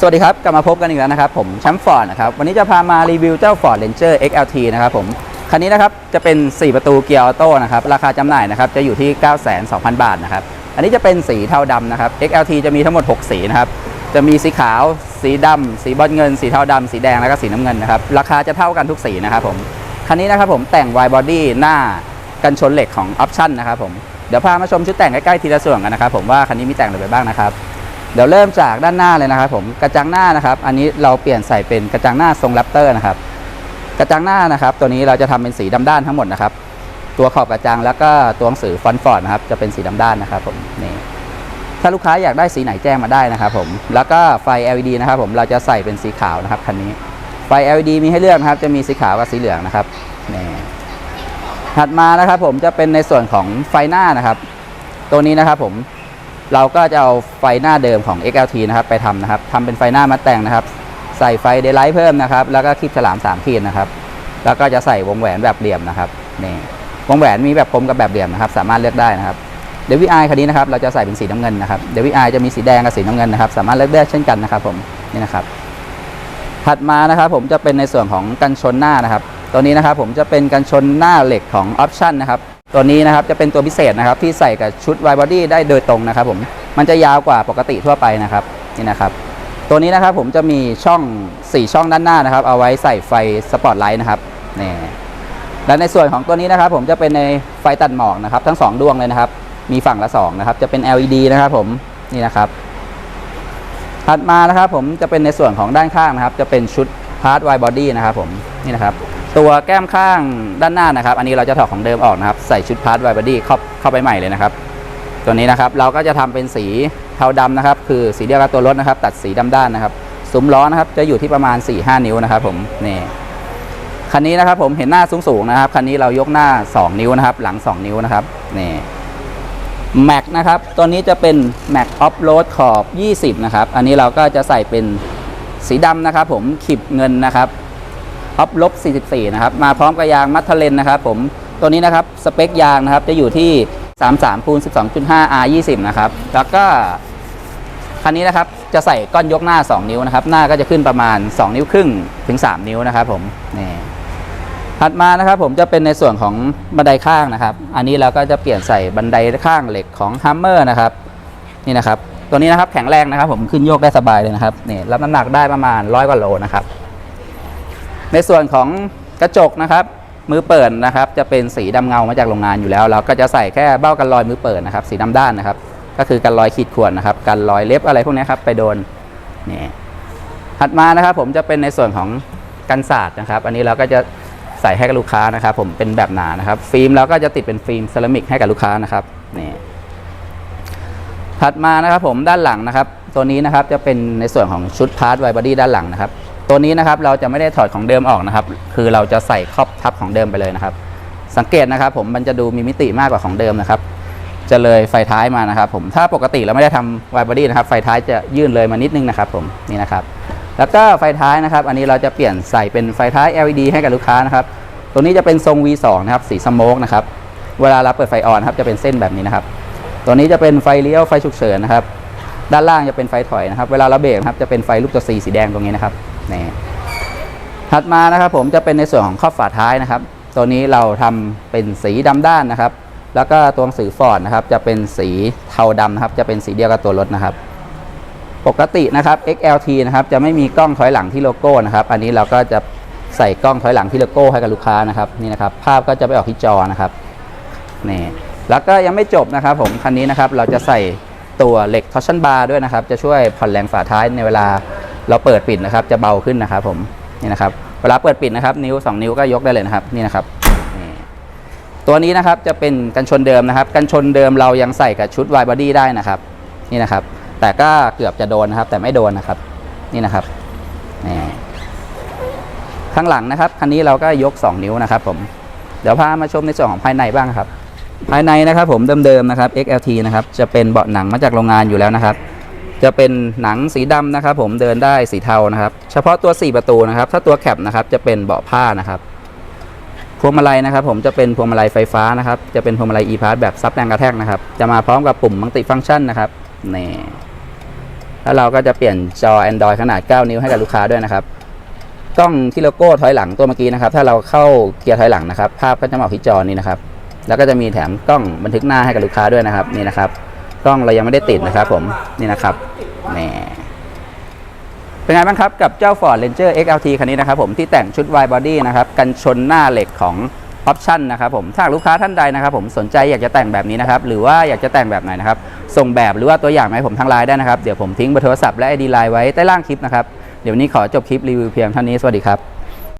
สวัสดีครับ กลับมาพบกันอีกแล้วนะครับ ผมแชมป์ฟอร์ดนะครับ วันนี้จะพามารีวิวเจ้า Ford Ranger XLT นะครับผม คันนี้นะครับ จะเป็น 4 ประตูเกียร์ออโต้นะครับ ราคาจำหน่ายนะครับ จะอยู่ที่ 902,000 บาทนะครับ อันนี้จะเป็นสีเทาดำนะครับ XLT จะมีทั้งหมด 6 สีนะครับ จะมีสีขาว สีดำ สีบอลเงิน สีเทาดำ สีแดง แล้วก็สีน้ำเงินนะครับ ราคาจะเท่ากันทุกสีนะครับผม คันนี้นะครับผมแต่ง wide body หน้ากันชนเหล็กของ Option นะครับผม เดี๋ยวพามาชมชุดแต่งใกล้ๆทีละส่วนกันนะครับผมว่าคันนี้มีแต่งอะไรไปบ้างนะครับ เดี๋ยวเริ่มจากด้านหน้าเลยนะครับผมกระจังหน้านะครับ อันนี้เราเปลี่ยนใส่เป็นกระจังหน้าทรงแรปเตอร์นะครับ กระจังหน้านะครับ ตัวนี้เราจะทำเป็นสีดำด้านทั้งหมดนะครับ ตัวขอบกระจังแล้วก็ตัวหนังสือฟอนต์ฟอร์ดนะครับจะเป็นสีดำด้านนะครับผมนี่ถ้าลูกค้าอยากได้สีไหนแจ้งมาได้นะครับผมแล้วก็ไฟ LED นะครับผมเราจะใส่เป็นสีขาวนะครับคันนี้ไฟ LED มีให้เลือกนะครับจะมีสีขาวกับสีเหลืองนะครับนี่ถัดมานะครับผมจะเป็นในส่วนของไฟหน้านะครับ ตัวนี้นะครับผม เราก็จะเอาไฟหน้าเดิมของ XLT นะครับไปทำนะครับทำเป็นไฟหน้ามาแต่งนะครับ ใส่ไฟเดย์ไลท์เพิ่มนะครับ แล้วก็คลิปฉลาม3ขีดนะครับ แล้วก็จะใส่วงแหวนแบบเหลี่ยมนะครับนี่วงแหวนมีแบบคมกับแบบเหลี่ยมนะครับ สามารถเลือกได้นะครับเดวิไอคันนี้นะครับเราจะใส่เป็นสีน้ำเงินนะครับเดวิไอจะมีสีแดงกับสีน้ำเงินนะครับ สามารถเลือกได้เช่นกันนะครับ ผมนี่นะครับ ถัดมานะครับ ผมจะเป็นในส่วนของกันชนหน้านะครับ ตัวนี้นะครับ ผมจะเป็นกันชนหน้าเหล็กของออปชั่นนะครับ ตัวนี้นะครับจะเป็นตัวพิเศษนะครับที่ใส่กับชุด wide body ได้โดยตรงนะครับผมมันจะยาวกว่าปกติทั่วไปนะครับนี่นะครับ ตัวนี้นะครับผมจะมีช่อง 4 ช่องด้านหน้านะครับ เอาไว้ใส่ไฟสปอตไลท์นะครับนี่และในส่วนของตัวนี้นะครับ ผมจะเป็นในไฟตัดหมอกนะครับ ทั้ง 2 ดวงเลยนะครับ มีฝั่งละ 2 นะครับ จะเป็น LED นะครับผมนี่นะครับถัดมานะครับผมจะเป็นในส่วนของด้านข้างนะครับ จะเป็นชุดพาร์ทไวบอดี้นะครับผมนี่นะครับ ตัวแก้มข้างด้านหน้านะครับ อันนี้เราจะถอดของเดิมออกนะครับ ใส่ชุดพาร์ทไวบอดี้เข้าเข้าไปใหม่เลยนะครับ ตัวนี้นะครับเราก็จะทำเป็นสีเทาดำนะครับ คือสีเดียวกับตัวรถนะครับ ตัดสีดำด้านนะครับซุ้มล้อนะครับจะอยู่ที่ประมาณ 4-5 นิ้วนะครับ ผมนี่คันนี้นะครับผมเห็นหน้าสูงๆนะครับคันนี้เรายกหน้า 2 นิ้วนะครับ หลัง 2 นิ้วนะครับนี่แม็กนะครับตัวนี้จะเป็นแม็กออฟโรดขอบ 20 นะครับ อันนี้เราก็จะใส่เป็นสีดำนะครับ ผมขีบเงินนะครับ ออฟลบ44 นะครับ มาพร้อมกับยางมัทเทเลนนะครับผม ตัวนี้นะครับ สเปคยางนะครับ จะอยู่ที่ 33คูณ12.5 R 20 นะครับ แล้วก็คันนี้นะครับ จะใส่ก้อนยกหน้า 2 นิ้วนะครับ หน้าก็จะขึ้นประมาณ 2 นิ้วครึ่งถึง 3 นิ้วนะครับผม นี่ถัดมานะครับผมจะเป็นในส่วนของบันไดข้างนะครับ อันนี้เราก็จะเปลี่ยนใส่บันไดข้างเหล็กของฮัมเมอร์นะครับ นี่นะครับ ตัวนี้นะครับแข็งแรงนะครับ ผมขึ้นโยกได้สบายเลยนะครับ นี่รับน้ำหนักได้ประมาณร้อยกว่าโลนะครับ ในส่วนของกระจกนะครับ มือเปิดนะครับ จะเป็นสีดำเงามาจากโรงงานอยู่แล้ว เราก็จะใส่แค่เบ้ากันรอยมือเปิดนะครับ สีดำด้านนะครับ ก็คือกันรอยขีดข่วนนะครับกันรอยเล็บอะไรพวกนี้ครับไปโดนนี่ถัดมานะครับ ผมจะเป็นในส่วนของกันศาสตร์นะครับ อันนี้เราก็จะใส่ให้กับลูกค้านะครับ ผมเป็นแบบหนานะครับ ฟิล์มเราก็จะติดเป็นฟิล์มเซรามิกให้กับลูกค้านะครับนี่ถัดมานะครับผมด้านหลังนะครับ ตัวนี้นะครับจะเป็นในส่วนของชุดพาร์ทไวบอดี้ด้านหลังนะครับ ตัวนี้นะครับเราจะไม่ได้ถอดของเดิมออกนะครับ คือเราจะใส่ครอบทับของเดิมไปเลยนะครับ สังเกตนะครับ ผมมันจะดูมีมิติมากกว่าของเดิมนะครับ จะเลยไฟท้ายมานะครับผมถ้าปกติเราไม่ได้ทำไวบอดี้นะครับไฟท้ายจะยื่นเลยมานิดนึงนะครับผมนี่นะครับ แล้วก็ไฟท้ายนะครับ อันนี้เราจะเปลี่ยนใส่เป็นไฟท้าย LED ให้กับลูกค้านะครับ ตัวนี้จะเป็นทรง V2 นะครับสีสโมกนะครับเวลาเราเปิดไฟออนครับจะเป็นเส้นแบบนี้นะครับ ตัวนี้จะเป็นไฟเลี้ยวไฟฉุกเฉินนะครับ ด้านล่างจะเป็นไฟถอยนะครับ เวลาเราเบรกครับจะเป็นไฟลูกตัว C สีแดงตรงนี้นะครับ นี่ถัดมานะครับผมจะเป็นในส่วนของครอบฝาท้ายนะครับ ตัวนี้เราทำเป็นสีดำด้านนะครับ แล้วก็ตัวหนังสือฟอร์ดนะครับ จะเป็นสีเทาดำนะครับ จะเป็นสีเดียวกับตัวรถนะครับ ปกตินะครับ XLT นะครับจะไม่มีกล้องถอยหลังที่โลโก้นะครับ อันนี้เราก็จะใส่กล้องถอยหลังที่โลโก้ให้กับลูกค้านะครับนี่นะครับ ภาพก็จะไปออกที่จอนะครับนี่แล้วก็ยังไม่จบนะครับ ผมคันนี้นะครับเราจะใส่ตัวเหล็กทอร์ชันบาร์ด้วยนะครับ จะช่วยผ่อนแรงฝาท้ายในเวลา เราเปิดปิดนะครับ จะเบาขึ้นนะครับผมนี่นะครับเวลาเปิดปิดนะครับ นิ้ว 2 นิ้วก็ยกได้เลยนะครับนี่นะครับตัวนี้นะครับจะเป็นกันชนเดิมนะครับ กันชนเดิมเรายังใส่กับชุด wide body ได้นะครับนี่นะครับ แต่ก็เกือบจะโดนนะครับ แต่ไม่โดนนะครับ นี่นะครับข้างหลังนะครับคันนี้เราก็ยก 2 นิ้วนะครับ ผมเดี๋ยวพามาชมในส่วนของภายในบ้างครับ ภายในนะครับผมเดิมๆนะครับ XLT นะครับจะเป็นเบาะหนังมาจากโรงงานอยู่แล้วนะครับ จะเป็นหนังสีดำนะครับ ผมเดินได้สีเทานะครับ เฉพาะตัว 4 ประตูนะครับ ถ้าตัวแคปนะครับจะเป็นเบาะผ้านะครับพวงมาลัยนะครับ ผมจะเป็นพวงมาลัยไฟฟ้านะครับจะเป็นพวงมาลัย e-pass แบบซับแรงกระแทกนะครับ จะมาพร้อมกับปุ่มมัลติฟังก์ชันนะครับนี่แล้วเราก็จะเปลี่ยนจอ Android ขนาด 9 นิ้วให้กับลูกค้าด้วยนะครับกล้องที่โลโก้ถอยหลังตัวเมื่อกี้นะครับ ถ้าเราเข้าเกียร์ถอยหลังนะครับ ภาพก็จะมาออกที่จอนี้นะครับ แล้วก็จะมีแถมกล้องบันทึกหน้าให้กับลูกค้าด้วยนะครับนี่นะครับ กล้องเรายังไม่ได้ติดนะครับผมนี่นะครับนี่เป็นไงบ้างครับกับเจ้า Ford Ranger XLT คันนี้นะครับผมที่แต่งชุด wide body นะครับกันชนหน้าเหล็กของออปชันนะครับผมถ้าลูกค้าท่านใดนะครับผมสนใจอยากจะแต่งแบบนี้นะครับหรือว่าอยากจะแต่งแบบไหนนะครับส่งแบบหรือว่าตัวอย่างมาให้ผมทางไลน์ได้นะครับเดี๋ยวผมทิ้งเบอร์โทรศัพท์และไอดีไลน์ไว้ใต้ล่างคลิปนะครับเดี๋ยววันนี้ขอจบคลิปรีวิวเพียงเท่านี้สวัสดีครับ